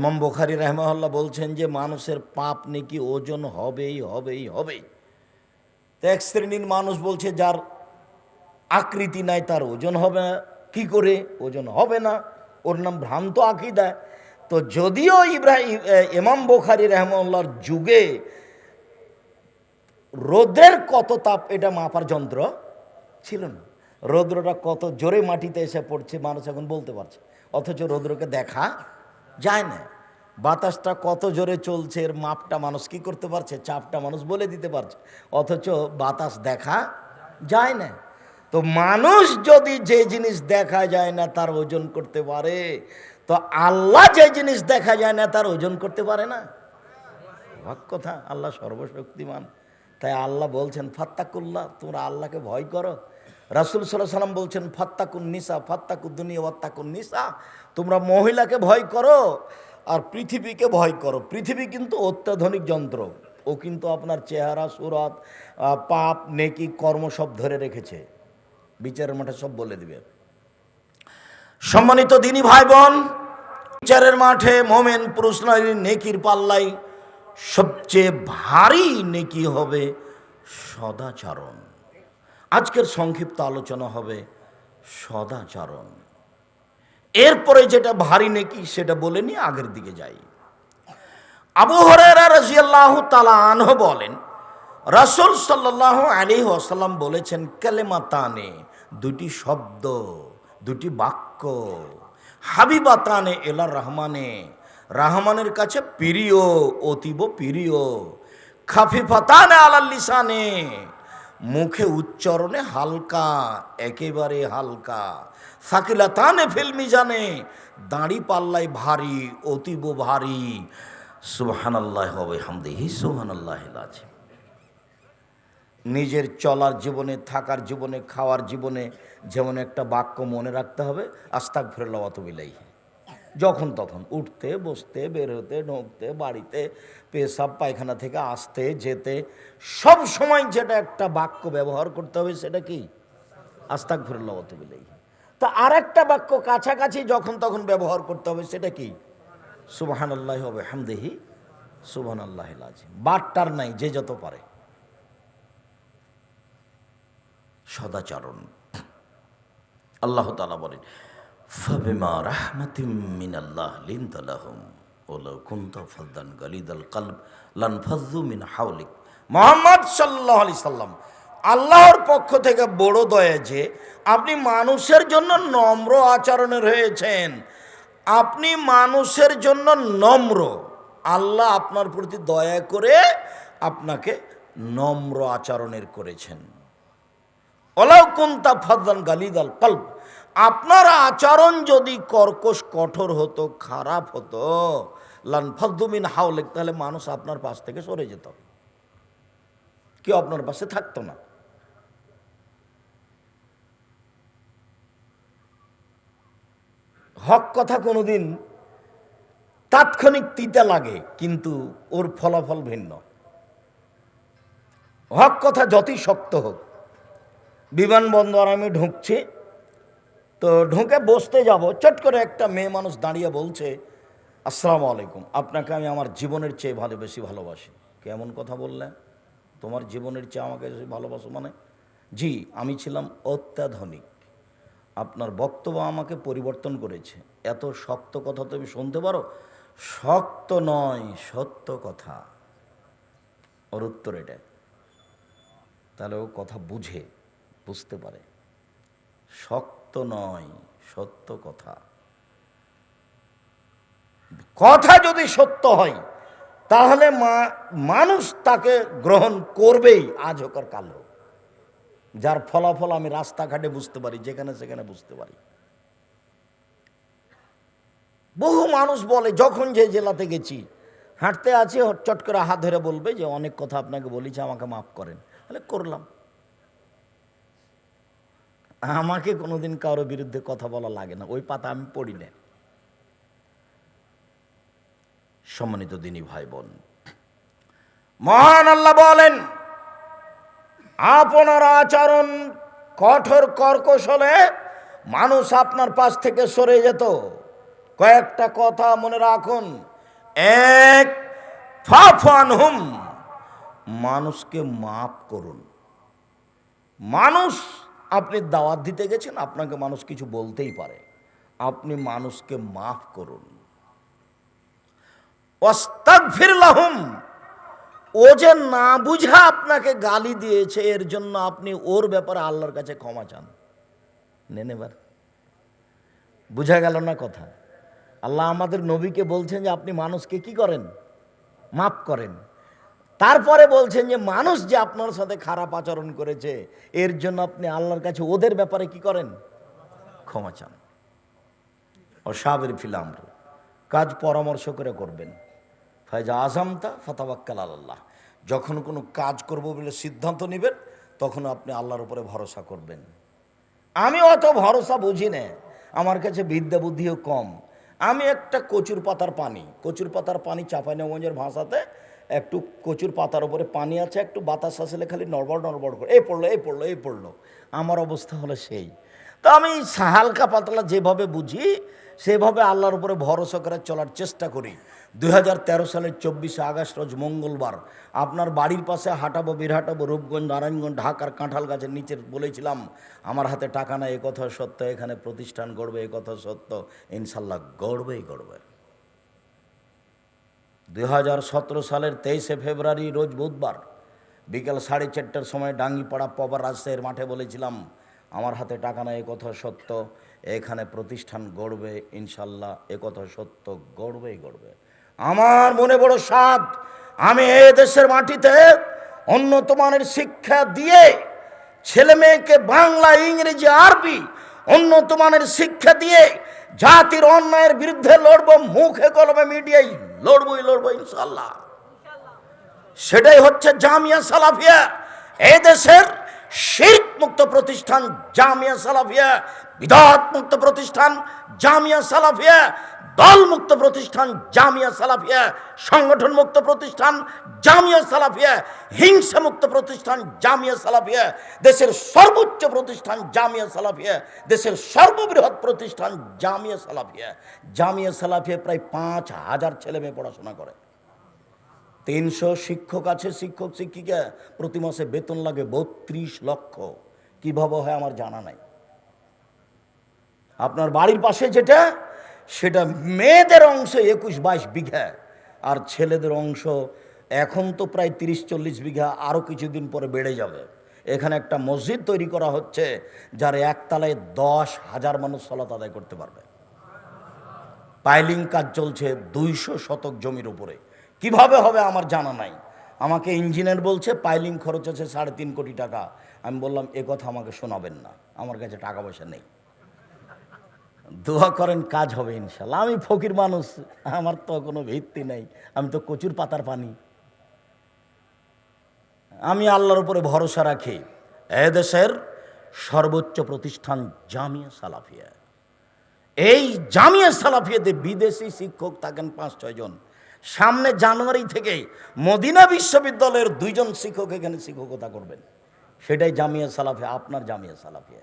ইমাম বোখারি রহমাল্লাহ বলছেন যে মানুষের পাপ নাকি ওজন হবেই হবেই হবেই। এক শ্রেণির মানুষ বলছে, যার আকৃতি নাই তার ওজন হবে না। কি করে? ওজন হবে না। ওর নাম ভ্রান্ত আকিদা। তো যদিও ইব্রাহিম ইমাম বোখারি রহমাল্লাহর যুগে রোদ্রের কত তাপ, এটা মাপার যন্ত্র ছিল না। রৌদ্রটা কত জোরে মাটিতে এসে পড়ছে, মানুষ এখন বলতে পারছে। অথচ রৌদ্রকে দেখা যায় না। বাতাসটা কত জোরে চলছে, এর মাপটা মানুষ কি করতে পারছে? চাপটা মানুষ বলে দিতে পারছে। অথচ বাতাস দেখা যায় না। তো মানুষ যদি যে জিনিস দেখা যায় না, তার ওজন করতে পারে। তো আল্লাহ যে জিনিস দেখা যায় না, তার ওজন করতে পারে না। অবাক কথা, আল্লাহ সর্বশক্তিমান। তাই আল্লাহ বলছেন, ফাত্তাকুল্লাহ, তোমরা আল্লাহকে ভয় করো। রাসুল সাল্লাহ সাল্লাম বলছেন, ফাত্তাকুন নিসা ফাত্তাকু দুনিয়া, ওয়াত্তাকুন নিসা। তোমরা মহিলাকে ভয় করো আর পৃথিবীকে ভয় করো। পৃথিবী কিন্তু অত্যাধুনিক যন্ত্র। ও কিন্তু আপনার চেহারা, সুরাত পাপ, নেকি, কর্ম সব ধরে রেখেছে। বিচারের মাঠে সব বলে দিবে। সম্মানিত দিনী ভাই বোন বিচারের মাঠে মোমেন পুরুষ নারীর নেকির পাল্লাই সবচেয়ে ভারী নেকি হবে সদাচরণ। আজকের সংক্ষিপ্ত আলোচনা হবে সদাচরণ। এরপরে যেটা ভারী নেকি, সেটা বলে নিয়ে আগের দিকে যাই। আবু হরেরা রাজিয়াল্লাহ তালা আনহ বলেন, রাসুল সাল্লাহ আলী আসাল্লাম বলেছেন, কালেমাতানে দুটি শব্দ দুটি বাক্য। হাবিবাতানে এলা রহমানে, রাহমানের কাছে প্রিয়, অতীব প্রিয়। খাফিফাতানে আলাল লিসানে মুখে উচ্চারণে হালকা, একেবারে হালকা। সাকিলা তানে ফিল্মি জানে দাঁড়ি পাল্লাই ভারী, অতীব ভারী। সুবহানাল্লাহ হবে হামদিহি সুবহানাল্লাহ আছে নিজের চলার জীবনে, থাকার জীবনে, খাওয়ার জীবনে যেমন একটা বাক্য মনে রাখতে হবে আস্তাক ফিরল্লা অতবিলাই যখন তখন উঠতে, বসতে বের হতে ঢুকতে, বাড়িতে, পেশাব, পায়খানা থেকে আসতে, যেতে, সব সময় যেটা একটা বাক্য ব্যবহার করতে হবে সেটা কি? আস্তাক ফিরল্লা অতবিলাই তা আর একটা বাক্য কাছাকাছি যখন তখন ব্যবহার করতে হবে সেটা কি? সুবাহান আল্লাহ হবে হামদেহি সুবহান আল্লাহ বাট্টার নাই, যে যত পারে। সদাচরণ। আল্লাহ তালা বলেন ফাবিমা রাহমাতিম মিনাল্লাহ লিনতালাহুম ওলাউ কুনতা ফাদ্দান গালিদাল কলব লানফাজ্জু মিন হাওলিক মোহাম্মদ সাল্লাল্লাহু আলাইহি সাল্লাম, আল্লাহর পক্ষ থেকে বড় দয়া যে আপনি মানুষের জন্য নম্র আচরণের হয়েছেন আপনি মানুষের জন্য নম্র। আল্লাহ আপনার প্রতি দয়া করে আপনাকে নম্র আচরণের করেছেন। ওলাও কুন্তা ফাদান গালিদাল কল্প আপনার আচরণ যদি কর্কশ, কঠোর হতো, খারাপ হতো, লান ফাদ্দুমিন হাওলেক, তাহলে মানুষ আপনার পাশ থেকে সরে যেত। কেউ আপনার পাশে থাকতো না। হক কথা কোনোদিন তাৎক্ষণিক তিতা লাগে, কিন্তু ওর ফলাফল ভিন্ন। হক কথা যতই শক্ত হোক, বিমানবন্দর আমি ঢুকছি তো ঢুকে বসতে যাব, চট করে একটা মেয়ে মানুষ দাঁড়িয়ে বলছে, আসসালামু আলাইকুম, আপনাকে আমি আমার জীবনের চেয়ে ভালো, বেশি ভালোবাসি। কেমন কথা বললেন তোমার জীবনের চেয়ে আমাকে বেশি ভালোবাসো মানে? জি, আমি ছিলাম অত্যাধুনিক। আপনার বক্তব্য আমাকে পরিবর্তন করেছে। এত শক্ত কথা তুমি শুনতে পারো? শক্ত নয়, সত্য কথা। ওর উত্তর এটা। তাহলে ও কথা বুঝে, বুঝতে পারে। শক্ত নয়, সত্য কথা। কথা যদি সত্য হয়, তাহলে মানুষ তাকে গ্রহণ করবেই আজ হোক আর কাল হোক। যার ফলাফল আমি রাস্তাঘাটে বুঝতে পারি, যেখানে সেখানে বুঝতে পারি। বহু মানুষ বলে, যখন যে জেলাতে গেছি, হাঁটতে আছি চট করে হাত ধরে বলবে যে, অনেক কথা আপনাকে বলেছি, আমাকে মাফ করেন। তাহলে করলাম। আমাকে কোনোদিন কারও বিরুদ্ধে কথা বলা লাগে না। ওই পাতা আমি পড়ি না। সম্মানিত দিনী ভাই বোন মহান আল্লাহ বলেন, আপনার আচরণ কঠোর কর্কশ হলে মানুষ আপনার পাশ থেকে সরে যেত। কয়েকটা কথা মনে রাখুন। এক ফাফানহুম মানুষকে মাফ করুন। মানুষ আপনি দাওয়াত দিতে গেছেন, আপনাকে মানুষ কিছু বলতেই পারে। আপনি মানুষকে মাফ করুন। ও যে না বুঝা আপনাকে গালি দিয়েছে, এর জন্য আপনি ওর ব্যাপারে আল্লাহর কাছে ক্ষমা চান। নেন এবার। বুঝা গেল না কথা? আল্লাহ আমাদের নবীকে বলছেন যে আপনি মানুষকে কি করেন? মাফ করেন। তারপরে বলছেন যে, মানুষ যে আপনার সাথে খারাপ আচরণ করেছে, এর জন্য আপনি আল্লাহর কাছে ওদের ব্যাপারে কি করেন? ক্ষমা চান। ও অসাবের ফিলাম কাজ পরামর্শ করে করবেন। ফায়জা আজমতা ফতাবাক্কাল আল্লাহ যখন কোনো কাজ করব বলে সিদ্ধান্ত নেবেন, তখন আপনি আল্লাহর উপরে ভরসা করবেন। আমি অত ভরসা বুঝি না। আমার কাছে বিদ্যা বুদ্ধিও কম। আমি একটা কচুর পাতার পানি, কচুর পাতার পানি চাঁপাইনগঞ্জের ভাষাতে একটু কচুর পাতার উপরে পানি আছে, একটু বাতাস আসলে খালি নড়বড় নড়বড় করে। এই পড়ল এই পড়ল এই পড়ল। আমার অবস্থা হলো সেই। তো আমি হালকা পাতলা যেভাবে বুঝি, সেভাবে আল্লাহর উপরে ভরসা করে চলার চেষ্টা করি। দু হাজার তেরো সালের চব্বিশে আগস্ট, রোজ মঙ্গলবার। আপনার বাড়ির পাশে হাঁটাবো, বিরহাটাবো, রূপগঞ্জ, নারায়ণগঞ্জ, ঢাকার কাঁঠাল গাছের নিচে বলেছিলাম, আমার হাতে টাকা নাই, এ কথা সত্য, এখানে প্রতিষ্ঠান গড়বে, এ কথা সত্য, ইনশাল্লাহ গড়বেই গড়বে। দুই হাজার সতেরো সালের তেইশে ফেব্রুয়ারি, রোজ বুধবার, বিকেল সাড়ে চারটার সময় ডাঙ্গিপাড়া পবার রাজশাহীর মাঠে বলেছিলাম, আমার হাতে টাকা নাই কথা সত্য, এখানে প্রতিষ্ঠান গড়বে, ইনশাল্লাহ কথা সত্য, গড়বেই গড়বে। আমার মনে বড় সাধ আমি এ দেশের মাটিতে উন্নত মানের শিক্ষা দিয়ে ছেলে মেয়েকে বাংলা, ইংরেজি, আরবি উন্নত মানের শিক্ষা দিয়ে জাতির অন্যায়ের বিরুদ্ধে লড়বো, মুখে কলমে মিডিয়ায় লড়বই লড়বো ইনশাল্লাহ সেটাই হচ্ছে জামিয়া সালাফিয়া। এই দেশের শির্ক মুক্ত প্রতিষ্ঠান জামিয়া সালাফিয়া বিদাত মুক্ত প্রতিষ্ঠান জামিয়া সালাফিয়া। দল মুক্ত প্রতিষ্ঠান, জামিয়া সালাফিয়া সংগঠন মুক্ত প্রতিষ্ঠান, জামিয়া সালাফিয়া হিংসা মুক্ত প্রতিষ্ঠান, জামিয়া সালাফিয়া, দেশের সর্বোচ্চ প্রতিষ্ঠান, জামিয়া সালাফিয়া, দেশের সর্ববৃহৎ প্রতিষ্ঠান, জামিয়া সালাফিয়া। জামিয়া সালাফিয়া প্রায় পাঁচ হাজার ছেলে মেয়ে পড়াশোনা করে। তিনশো শিক্ষক আছে, শিক্ষক, শিক্ষিকা। প্রতি মাসে বেতন লাগে বত্রিশ লক্ষ। কীভাবে হয় আমার জানা নাই। আপনার বাড়ির পাশে যেটা সেটা মেয়েদের অংশ একুশ বাইশ বিঘা, আর ছেলেদের অংশ এখন তো প্রায় তিরিশ চল্লিশ বিঘা আরও কিছুদিন পরে বেড়ে যাবে। এখানে একটা মসজিদ তৈরি করা হচ্ছে, যার একতলায় দশ হাজার মানুষ সলাত আদায় করতে পারবে। পাইলিং কাজ চলছে দুইশো শতক জমির উপরে। কীভাবে হবে আমার জানা নাই। আমাকে ইঞ্জিনিয়ার বলছে, পাইলিং খরচ আছে সাড়ে তিন কোটি টাকা। আমি বললাম, এ কথা আমাকে শোনাবেন না। আমার কাছে টাকা পয়সা নেই। দোয়া করেন, কাজ হবে ইনশাল্লাহ আমি ফকির মানুষ, আমার তো কোনো ভিত্তি নেই। আমি তো কচুর পাতার পানি। আমি আল্লাহর উপরে ভরসা রাখি এদেশের সর্বোচ্চ প্রতিষ্ঠান জামিয়া সালাফিয়া। এই জামিয়া সালাফিয়াতে বিদেশি শিক্ষক থাকেন পাঁচ ছয়জন সামনে জানুয়ারি থেকে মদিনা বিশ্ববিদ্যালয়ের দুইজন শিক্ষক এখানে শিক্ষকতা করবেন। সেটাই জামিয়া সালাফিয়া, আপনার জামিয়া সালাফিয়া।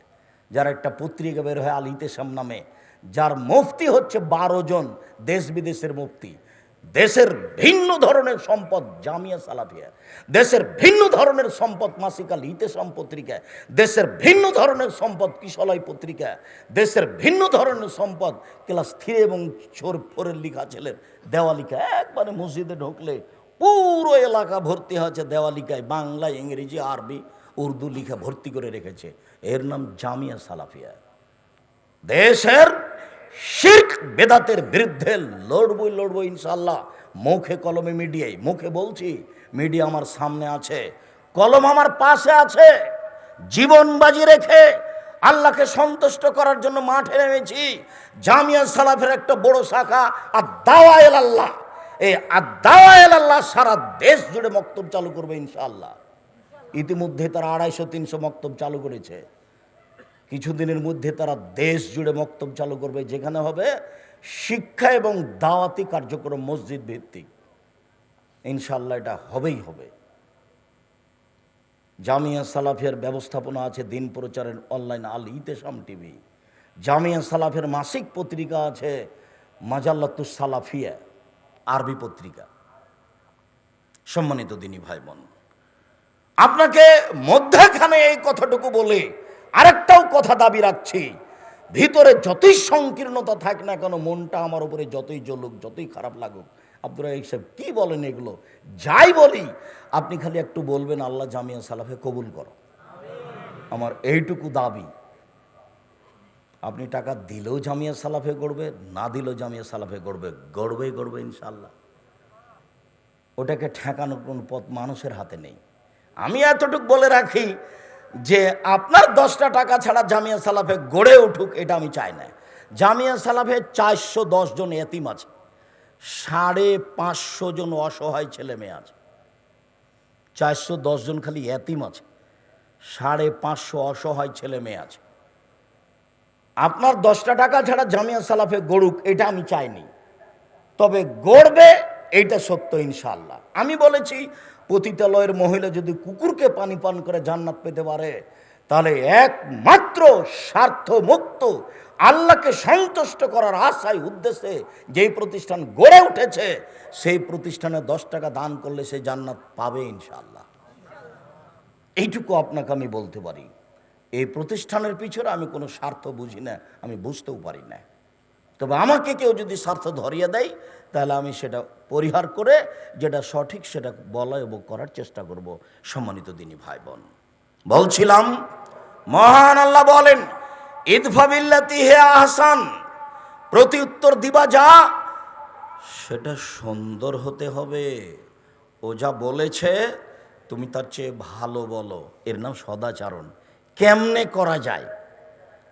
যার একটা পত্রিকা বের হয় আল ইতেসাম নামে, যার মুফতি হচ্ছে বারো জন দেশ বিদেশের মুফতি। দেশের ভিন্ন ধরনের সম্পদ জামিয়া সালাফিয়া, দেশের ভিন্ন ধরনের সম্পদ মাসিকাল ইতেসাম পত্রিকা, দেশের ভিন্ন ধরনের সম্পদ কিশলয় পত্রিকা, দেশের ভিন্ন ধরনের সম্পদ ক্লাস থ্রি এবং ছোর ফোরের লিখা ছেলের দেওয়ালিকা। একবারে মসজিদে ঢুকলে পুরো এলাকা ভর্তি হয়েছে দেওয়ালিকায়, বাংলা, ইংরেজি, আরবি, উর্দু লিখা ভর্তি করে রেখেছে। এর নাম জামিয়া সালাফিয়া। দেশের শির্ক বেদাতের বিরুদ্ধে লড়বই লড়বো ইনশাল্লাহ মুখে কলমে মিডিয়ায়, মুখে বলছি, মিডিয়া আমার সামনে আছে, কলম আমার পাশে আছে। জীবন বাজি রেখে আল্লাহকে সন্তুষ্ট করার জন্য মাঠে নেমেছি। জামিয়া সালাফের একটা বড় শাখা আর দাওয়াল আল্লাহ। এই আর দাওয়াল আল্লাহ সারা দেশ জুড়ে মক্তব চালু করবে ইনশাআল্লাহ। ইতিমধ্যে তারা আড়াইশো, তিনশো মক্তব চালু করেছে। কিছুদিনের মধ্যে তারা দেশ জুড়ে মক্তব চালু করবে, যেখানে হবে শিক্ষা এবং দাওয়াতি কার্যক্রম মসজিদ ভিত্তিক। ইনশাল্লাহ এটা হবেই হবে। জামিয়া সালাফিয়ার ব্যবস্থাপনা আছে দিন প্রচারের অনলাইন আল ইতেসাম টিভি। জামিয়া সালাফের মাসিক পত্রিকা আছে মাজাল্লাতুস সালাফিয়া, আরবি পত্রিকা। সম্মানিত দিনী ভাই বোন আপনাকে মধ্যখানে এই কথাটুকু বলে আরেকটাও কথা দাবি রাখছি। ভিতরে যতই সংকীর্ণতা থাক না কেন, মনটা আমার উপরে যতই জ্বলুক, যতই খারাপ লাগুক, আব্দুর রাহিক সাহেব কী বলেন এগুলো? যাই বলি, আপনি খালি একটু বলবেন, আল্লাহ জামিয়া সালাফে কবুল করো। আমার এইটুকু দাবি। আপনি টাকা দিলেও জামিয়া সালাফে গড়বে, না দিলেও জামিয়া সালাফে গড়বে, গড়বেই গড়বে ইনশাল্লাহ ওটাকে ঠেকানোর কোনো পথ মানুষের হাতে নেই। আমি এতটুকু বলে রাখি যে আপনার দশটা টাকা ছাড়া জামিয়া সালাফে গড়ে উঠুক, এটা আমি চাই না। জামিয়া সালাফে চারশো দশ জন এতিম আছে, সাড়ে পাঁচশো জন অসহায় ছেলে মেয়ে আছে, চারশো দশ জন খালি এতিম আছে, সাড়ে পাঁচশো অসহায় ছেলে মেয়ে আছে। আপনার দশটা টাকা ছাড়া জামিয়া সালাফে গড়ুক, এটা আমি চাইনি। তবে গড়বে এইটা সত্য ইনশাল্লাহ আমি বলেছি পতিতালয়ের মহিলা যদি কুকুরকে পানি পান করে জান্নাত পেতে পারে, তাহলে একমাত্র স্বার্থমুক্ত, আল্লাহকে সন্তুষ্ট করার আশায়, উদ্দেশ্যে যেই প্রতিষ্ঠান গড়ে উঠেছে, সেই প্রতিষ্ঠানে দশ টাকা দান করলে সে জান্নাত পাবে ইনশাল্লাহ এইটুকু আপনাকে আমি বলতে পারি, এই প্রতিষ্ঠানের পিছনে আমি কোনো স্বার্থ বুঝি না, আমি বুঝতেও পারি না। তবে আমাকে কেউ যদি স্বার্থ ধরিয়ে দেয়, তাহলে আমি সেটা পরিহার করে যেটা সঠিক সেটা বলা এবং করার চেষ্টা করব, সম্মানিত দিনী ভাই বোন বলছিলাম, মহান আল্লাহ বলেন ইদফাবিল্লাতি হে আহসান, প্রতি উত্তর দিবা যা, সেটা সুন্দর হতে হবে। ও যা বলেছে, তুমি তার চেয়ে ভালো বলো। এর নাম সদাচারণ। কেমনে করা যায়?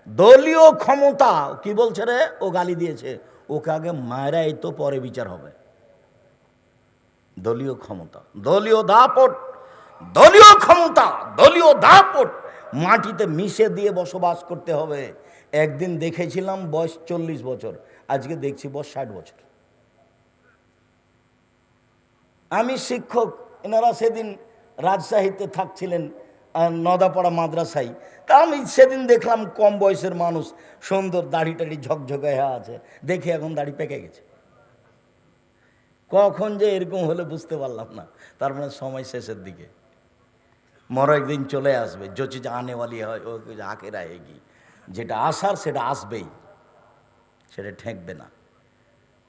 দলীয় ক্ষমতা, কি বলছে রে? ও গালি দিয়েছে। ওকে আগে মায়েরা এই তো পরে বিচার হবে। দলীয় ক্ষমতা, দলীয় দাপট, দলীয় ক্ষমতা, দলীয় দাপট মাটিতে মিশে দিয়ে বসবাস করতে হবে। একদিন দেখেছিলাম বয়স চল্লিশ বছর, আজকে দেখছি বয়স ষাট বছর। আমি শিক্ষক, এনারা সেদিন রাজশাহীতে থাকছিলেন। নদাপাড়া মাদ্রাসাই তা আমি সেদিন দেখলাম কম বয়সের মানুষ সুন্দর দাড়ি টাড়ি ঝকঝকে আছে। দেখে এখন দাড়ি পেকে গেছে। কখন যে এরকম হলে বুঝতে পারলাম না। তার মানে সময় শেষের দিকে। মরো একদিন চলে আসবে। যে চিজ আনেওয়ালি হয়, ও আকেরা এগি যেটা আসার, সেটা আসবেই। সেটা ঠেকবে না।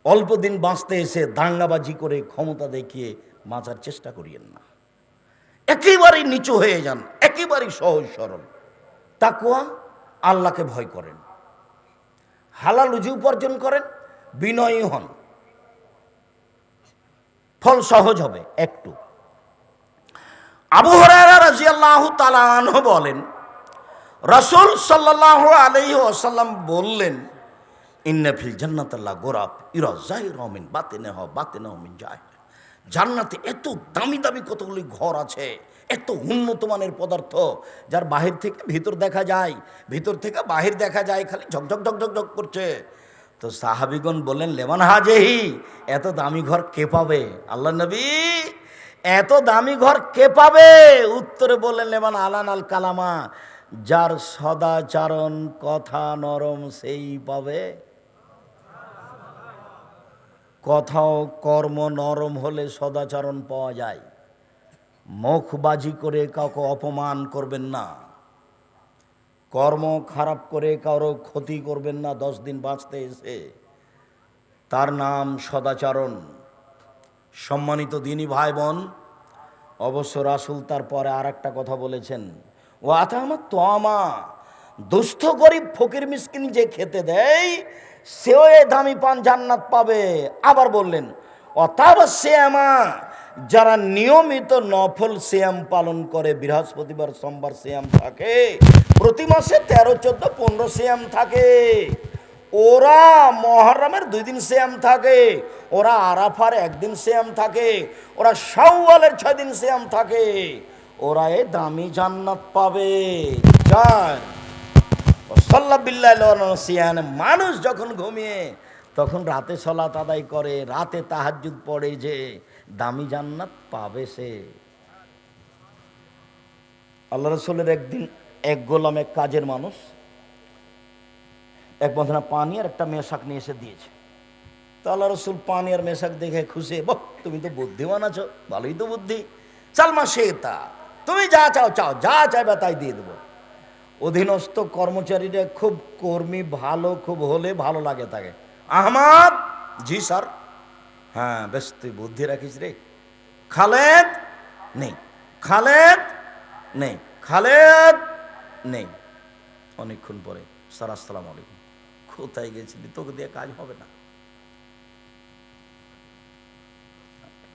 অল্প দিন বাঁচতে এসে দাঙ্গাবাজি করে ক্ষমতা দেখিয়ে বাঁচার চেষ্টা করিয়েন না। একেবারেই নিচু হয়ে যান, একেবারেই সহজ সরল। তাকুয়া আল্লাহকে ভয় করেন। হালাল উজু উপার্জন করেন, বিনয়ী হন। ফল সহজ হবে একটু। আবু হরারা রাজিয়াল্লাহু তাআলা আনহু বলেন, রাসূল সাল্লাল্লাহু আলাইহি ওয়াসাল্লাম বললেন, ইন্না ফিল জান্নাতাল্লাহ গোরাব ইরা জাহির মিন বাতিনে হ বাতিনে মিন যায় জান্নাতে এত দামি দামি কতগুলি ঘর আছে, এত উন্নত মানের পদার্থ যার বাহির থেকে ভিতর দেখা যায়, ভিতর থেকে বাহির দেখা যায়, খালি ঝকঝক ঝকঝক ঝক করছে। তো সাহাবিগণ বললেন লেমান হাজেহি, এত দামি ঘর কে পাবে? আল্লাহ নবী, এত দামি ঘর কে পাবে? উত্তরে বললেন লেমান আলান আল কালামা, যার সদাচারণ কথা নরম সেই পাবে। কথাও কর্ম নরম হলে সদাচরণ পাওয়া যায়। মুখবাজি করে কাউকে অপমান করবেন না। কর্ম খারাপ করে কারও ক্ষতি করবেন না দশ দিন বাঁচতে এসে। তার নাম সদাচরণ। সম্মানিত দিনী ভাই বোন অবশ্য রাসুল তারপরে আর একটা কথা বলেছেন। ও আতা আমার তো আমা দুস্থ গরিব ফকির মিসকিন যে খেতে দেয় সেও এ দামি পান জান্নাত পাবে। আবার বললেন অতাব শ্যামা যারা নিয়মিত নফল শ্যাম পালন করে, বৃহস্পতিবার, সোমবার শ্যাম থাকে, প্রতি মাসে তেরো, চোদ্দ, পনেরো শ্যাম থাকে। ওরা মহরমের দুই দিন শ্যাম থাকে, ওরা আরাফার একদিন শ্যাম থাকে, ওরা শাওয়ালের ছয় দিন শ্যাম থাকে, ওরা এ দামি জান্নাত পাবে। যায় সিয়ান মানুষ যখন ঘুমিয়ে, তখন রাতে সলাত আদায় করে, রাতে তাহাজ্জুদ পড়ে যে দামি জান্নাত পাবে সে। আল্লাহ রসুলের একদিন এক গোলাম, এক কাজের মানুষ, এক বন্ধনা পানি আর একটা মেশাক নিয়ে এসে দিয়েছে। তো আল্লাহ রসুল পানি আর মেশাক দেখে খুশি, বাহ, তুমি তো বুদ্ধিমান আছো, ভালোই তো বুদ্ধি। চালমা সে তা, তুমি যা চাও চাও, যা চাইবে তাই দিয়ে দেবো। অধীনস্থ কর্মচারীরা খুব কর্মী, ভালো, খুব হলে ভালো লাগে তাকে। আহমাদ! জি, স্যার। হ্যাঁ বেশ, তুই বুদ্ধি রাখিস রে। খালেদ? নেই। খালেদ? নেই। খালেদ? নেই। অনেকক্ষণ পরে, স্যার, আসসালাম আলাইকুম। কোথায় গেছিলি? তোকে দিয়ে কাজ হবে না।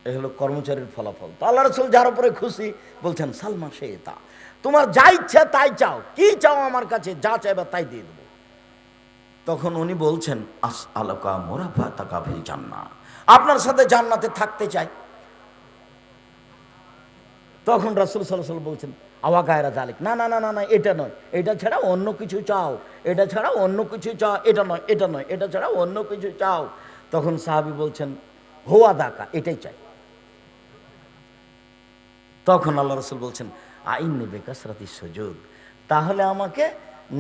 এ হলো কর্মচারীর ফলাফল। তো আল্লাহ রসুল যার উপরে খুশি বলছেন, সালমা সে তা। তোমার যা ইচ্ছা তাই চাও। কি চাও আমার কাছে, যা চাইবে তাই দিয়ে দেবো। তখন উনি বলছেন আস আলোকা মোরাফা তাকা ফিল জান্না আপনার সাথে জান্নাতে থাকতে চাই। তখন রাসুল সাল্লাহ বলছেন, আওয়া গায়রা জালিক না না না না না, এটা নয়। এটা ছাড়া অন্য কিছু চাও। এটা ছাড়া অন্য কিছু চাও। এটা নয় এটা নয়, এটা ছাড়া অন্য কিছু চাও। তখন সাহাবি বলছেন, হোয়া দাকা, এটাই চাই। তখন আল্লাহ রসুল বলছেন আইন নেবে কাসরাতি সুযোগ। তাহলে আমাকে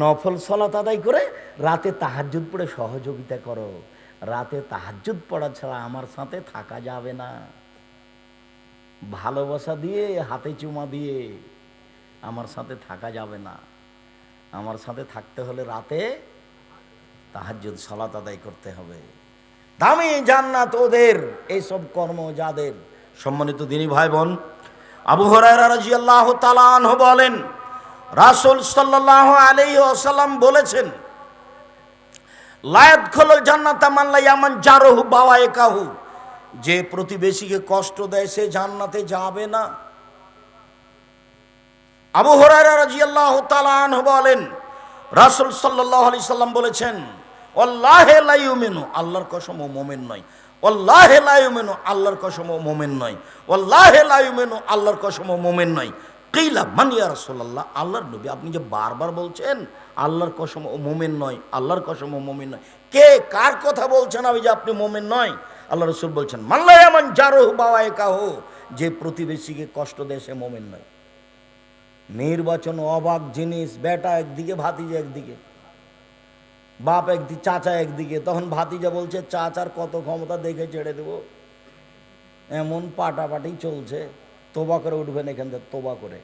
নফল সলাত আদায় করে রাতে তাহাজ্জুদ পড়ে সহযোগিতা করো। রাতে তাহাজ্জুদ পড়া ছাড়া আমার সাথে থাকা যাবে না। ভালোবাসা দিয়ে, হাতে চুমা দিয়ে আমার সাথে থাকা যাবে না। আমার সাথে থাকতে হলে রাতে তাহাজ্জুদ, সলাত আদায় করতে হবে। দামি জান্নাত ওদের এইসব কর্ম যাদের। সম্মানিত দিনী ভাই বোন আবু হরাইরা রাদিয়াল্লাহু তাআলা আনহু বলেন, রাসূল সাল্লাল্লাহু আলাইহি ওয়াসাল্লাম বলেছেন লায়াত খোল জান্নাতা মাল্লা ইয়ামান জারহু বাওয়াইকাহু যে প্রতিবেশীকে কষ্ট দেয় সে জান্নাতে যাবে না। আবু হরাইরা রাদিয়াল্লাহু তাআলা আনহু বলেন, রাসূল সাল্লাল্লাহু আলাইহি সাল্লাম বলেছেন, ওয়াল্লাহি লা ইউমিনু আল্লাহর কসম ও মুমিন নয়। ওয়াল্লাহি লা ইউমিনু, আল্লাহর কসম মুমিন নয়। ওয়াল্লাহি লা ইউমিনু, আল্লাহর কসম মুমিন নয়। কিলা, মান ইয়া রাসূলুল্লাহ, আল্লাহর নবী, আপনি যে বারবার বলছেন, আল্লাহর কসম ও মোমেন নয়, আল্লাহর কসম ও মোমেন নয়। কে কার কথা বলছেন আমি যে আপনি মোমেন নয়? আল্লাহ রসুল বলছেন মাল্লা ইয়ামান জারহু বাওয়ায়ে কাহু যে প্রতিবেশীকে কষ্ট দেয় সে মুমিন নয়। নির্বাচন অবাক জিনিস, বেটা একদিকে, ভাতিজা একদিকে। বাপ একদিকে চাচা একদিকে, তখন ভাতিজা বলছে, চাচার কত ক্ষমতা দেখে ছেড়ে দেব? এমন পাটাপাটি চলছে, তোবা করে উঠবেন এখান থেকে, তোবা করে।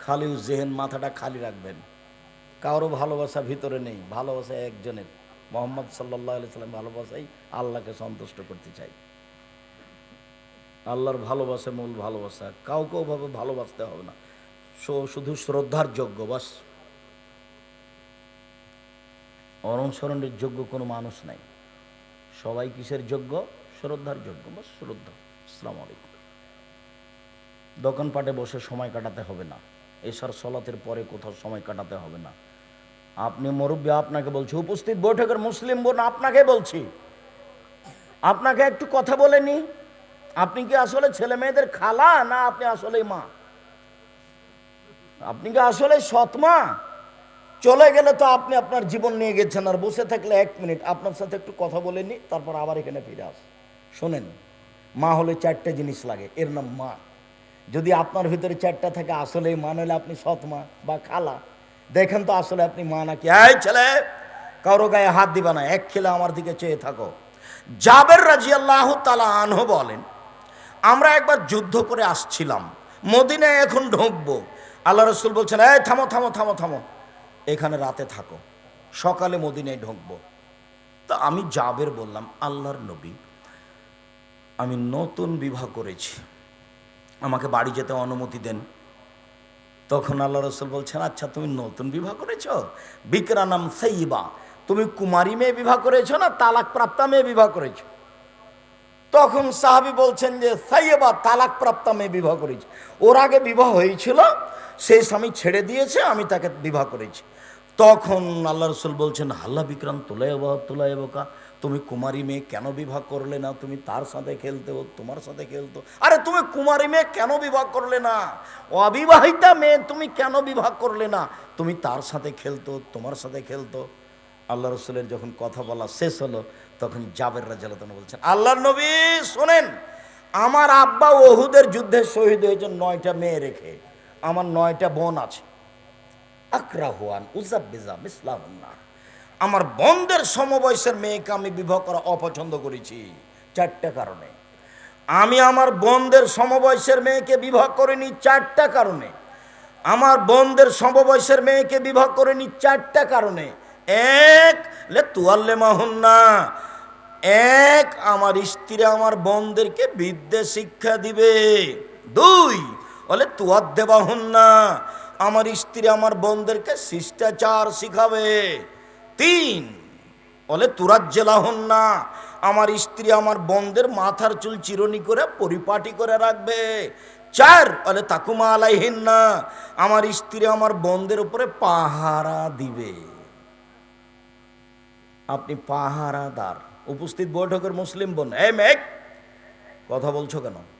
খালি জেহেন মাথাটা খালি রাখবেন। কারও ভালোবাসা ভিতরে নেই, ভালোবাসা একজনের। মোহাম্মদ সাল্লাহ সাল্লাম ভালোবাসাই আল্লাহকে সন্তুষ্ট করতে চাই। আল্লাহর ভালোবাসা মূল ভালোবাসা, কাউকে ওভাবে ভালোবাসতে হবে না। শুধু শ্রদ্ধার যোগ্য, বাস। অনুসরণের যোগ্য কোনো মানুষ নাই। সবাই কিসের যোগ্য? শ্রদ্ধার যোগ্য বা শ্রদ্ধা। আসসালামু আলাইকুম। দোকানপাটে বসে সময় কাটাতে হবে না। এসার সলাতের পরে কোথাও সময় কাটাতে হবে না। আপনি মুরব্বী, আপনাকে বলছি, উপস্থিত বৈঠকের মুসলিম বোন, আপনাকে বলছি। আপনাকে একটু কথা বলে নি। আপনি কি আসলে ছেলে মেয়েদের খালা না আপনি আসলে মা? আপনি কি আসলে সৎমা চলে গেলে তো আপনি আপনার জীবন নিয়ে গেছেন আর বসে থাকলে এক মিনিট। আপনার সাথে একটু কথা বলে নি, তারপর আবার এখানে ফিরে আস। শোনেন, মা হলে চারটে জিনিস লাগে, এর নাম মা। যদি আপনার ভিতরে চারটা থাকে আসলে মা নইলে আপনি সৎ মা বা খালা। দেখেন তো আসলে আপনি মা নাকি। এই ছেলে, কারও গায়ে হাত দিবা না, এক খেলে আমার দিকে চেয়ে থাকো। জাবের রাজি আল্লাহ তালা আনহ বলেন, আমরা একবার যুদ্ধ করে আসছিলাম, মদিনায় এখন ঢুকবো। আল্লাহ রসুল বলছেন, এই থামো থামো থামো থামো। এখানে রাতে থাকো। সকালে মদিনায় ঢুকবো। তা আমি জাবের বললাম, আল্লাহর নবী, আমি নতুন বিবাহ করেছি। আমাকে বাড়ি যেতে অনুমতি দেন। তখন আল্লাহ রসুল বলছেন আচ্ছা তুমি নতুন বিবাহ করেছ? বিকরা নাম সেইবা তুমি কুমারী মেয়ে বিবাহ করেছ না তালাক প্রাপ্তা মেয়ে বিবাহ করেছ? তখন সাহাবি বলছেন যে, সাইয়েবা তালাক প্রাপ্তা মেয়ে বিবাহ করেছি। ওর আগে বিবাহ হয়েছিল, সেই স্বামী ছেড়ে দিয়েছে, আমি তাকে বিবাহ করেছি। তখন আল্লাহ রসুল বলছেন, হাল্লা বিক্রান্ত, তোলাই তোলাই বোকা তুমি কুমারী মেয়ে কেন বিবাহ করলে না? তুমি তার সাথে খেলতে হো, তোমার সাথে খেলতো আরে, তুমি কুমারী মেয়ে কেন বিবাহ করলে না? অবিবাহিতা মেয়ে তুমি কেন বিবাহ করলে না? তুমি তার সাথে খেলতো তোমার সাথে খেলতো আল্লাহ রসুলের যখন কথা বলা শেষ হলো, তখন জাবের রাজালতন বলছেন, আল্লাহর নবী, শোনেন, আমার আব্বা ওহুদের যুদ্ধে শহীদ হয়েছে, নয়টা মেয়ে রেখে, আমার নয়টা বোন আছে। আকরাহুয়ান উজাব্বিজা ইসলাম আমার বন্ধের সমবয়সের মেয়েকে আমি বিবাহ করা অপছন্দ করেছি, চারটা কারণে। আমি আমার বন্ধের সমবয়সের মেয়েকে বিবাহ করিনি, চারটা কারণে। আমার বন্ধের সমবয়সের মেয়েকে বিবাহ করিনি, চারটা কারণে। এক লে তুয়াল্লে মাহুন্না এক, আমার স্ত্রী আমার বোনদেরকে বিদ্যে শিক্ষা দিবে। দুই বলে তুয়ার দেবাহুন না আমার স্ত্রী আমার বোনদেরকে শিষ্টাচার শিখাবে। তিন, বলে তুরাজ্জেলাহন না। আমার স্ত্রী আমার বোনদের মাথার চুল চিরনি করে পরিপাটি করে রাখবে। চার, বলে, তাকুমা আলাইহিন না। আমার স্ত্রী আমার বোনদের উপরে পাহারা দিবে। আপনি পাহারাদার। উপস্থিত বৈঠকের মুসলিম বোন। এই মেঘ, কথা বলছো কেন?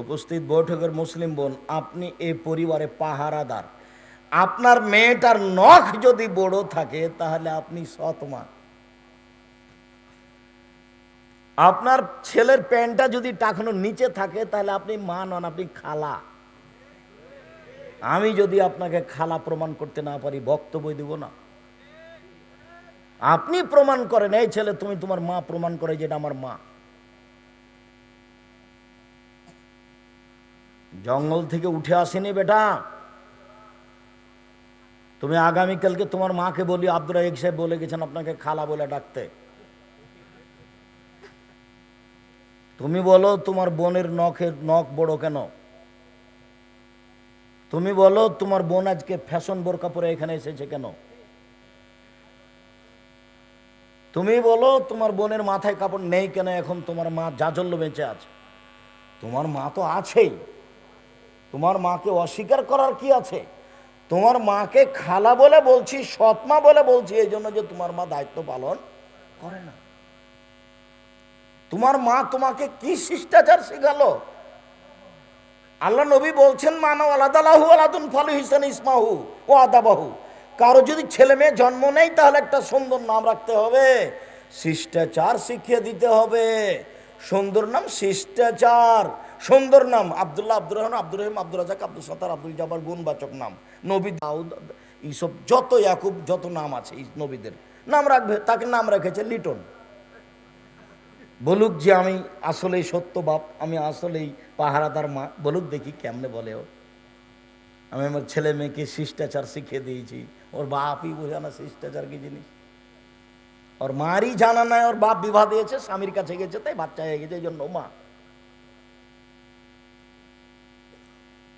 উপস্থিত বৈঠকের মুসলিম বোন, আপনি এই পরিবারে পাহারাদার। আপনার মেয়েটার নখ যদি বড় থাকে, তাহলে আপনি সৎমা আপনার ছেলের প্যান্টটা যদি টাকানোর নিচে থাকে, তাহলে আপনি মা নন, আপনি খালা। আমি যদি আপনাকে খালা প্রমাণ করতে না পারি বক্তব্য দিব না। আপনি প্রমাণ করেন, এই ছেলে, তুমি তোমার মা প্রমাণ করে যেটা আমার মা। জঙ্গল থেকে উঠে আসেনি বেটা। তুমি আগামীকালকে তোমার মাকে বলি আব্দুল রাহিক সাহেব বলে গেছেন আপনাকে খালা বলে ডাকতে। তুমি বলো, তোমার বোনের নখের নখ বড় কেন? তুমি বলো, তোমার বোন আজকে ফ্যাশন বোরকা পরে এখানে এসেছে কেন? তুমি বলো, তোমার বোনের মাথায় কাপড় নেই কেন? এখন তোমার মা জাজল্য বেঁচে আছে। তোমার মা তো আছেই। তোমার মাকে অস্বীকার করার কি আছে? তোমার মাকে খালা বলে বলছি, সৎমা বলে বলছি, এই জন্য যে তোমার মা দায়িত্ব পালন করে না। তোমার মা তোমাকে কি শিষ্টাচার শেখালো? আল্লাহ নবী বলছেন মানব আলাদালাহু আলাদুন ফালু হিসান ইসমাহু ও আদাবাহু। কারও যদি ছেলে মেয়ে জন্ম নেই, তাহলে একটা সুন্দর নাম রাখতে হবে। শিষ্টাচার শিখিয়ে দিতে হবে। সুন্দর নাম শিষ্টাচার। সুন্দর নাম, আবদুল্লাহ আব্দুর রহমান, আব্দুর রহিম, আব্দুর রাজাক, আব্দুল সত্তার, আব্দুল জব্বার গুণবাচক নাম। নবী দাউদ, এইসব যত ইয়াকুব, যত নাম আছে এই নবীদের। নাম রাখবে, তাকে নাম রেখেছে লিটন। বলুক যে আমি আসলেই সত্য বাপ, আমি আসলেই পাহারাদার মা। বলুক দেখি কেমনে বলে ও। আমি আমার ছেলে মেয়েকে শিষ্টাচার শিখিয়ে দিয়েছি। ওর বাপই বোঝা না শিষ্টাচার কি জিনিস। ওর মারই জানা নাই, ওর বাপ বিবাহ দিয়েছে, স্বামীর কাছে গেছে, তাই বাচ্চা হয়ে গেছে, এই জন্য মা।